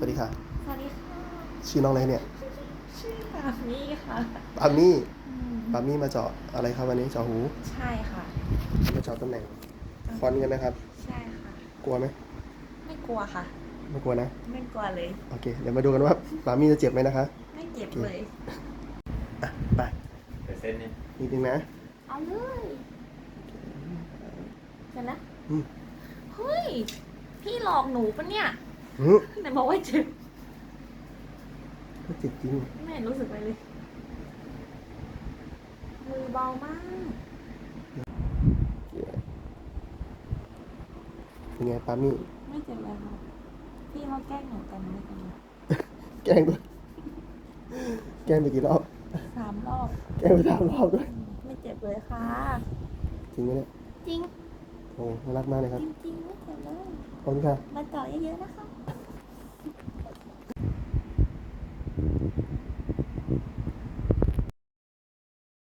สวัสดีค่ะ สวัสดีค่ะ ชื่อน้องอะไรเนี่ย ชื่อปามี่ค่ะปามี่อืมปามี่มาเจาะอะไรครับวันนี้เจาะหู ใช่ค่ะ มาเจาะตำแหน่งคอนกันนะครับ ใช่ค่ะ กลัวไหม ไม่กลัวค่ะ ไม่กลัวนะ ไม่กลัวเลย โอเค เดี๋ยวมาดูกันว่าปามี่จะเจ็บไหมนะคะ ไม่เจ็บเลย อะ ไปแต่เส้นเนี่ยนิดนึงนะ เอาเลยเสร็จแล้วอืมเฮ้ย พี่หลอกหนูปะเนี่ยหืม ไหนบอกว่าเจ็บก็เจ็บจริงไม่เห็นรู้สึกอะไรเลย มือเบามากเป็นไงปามี่ไม่เจ็บเลยค่ะพี่เขาแกล้งหนูกันไม่เป็นไรแกล้งด้วยแกล้งไปกี่รอบสามรอบ แกล้งไปสามรอบด้วยไม่เจ็บเลยค่ะ จริงไหมเนี่ยจริง โอ้น่ารักมากเลยครับจริงๆไม่เจ็บเลย ขอบคุณค่ะมาเจาะเยอะๆนะคะ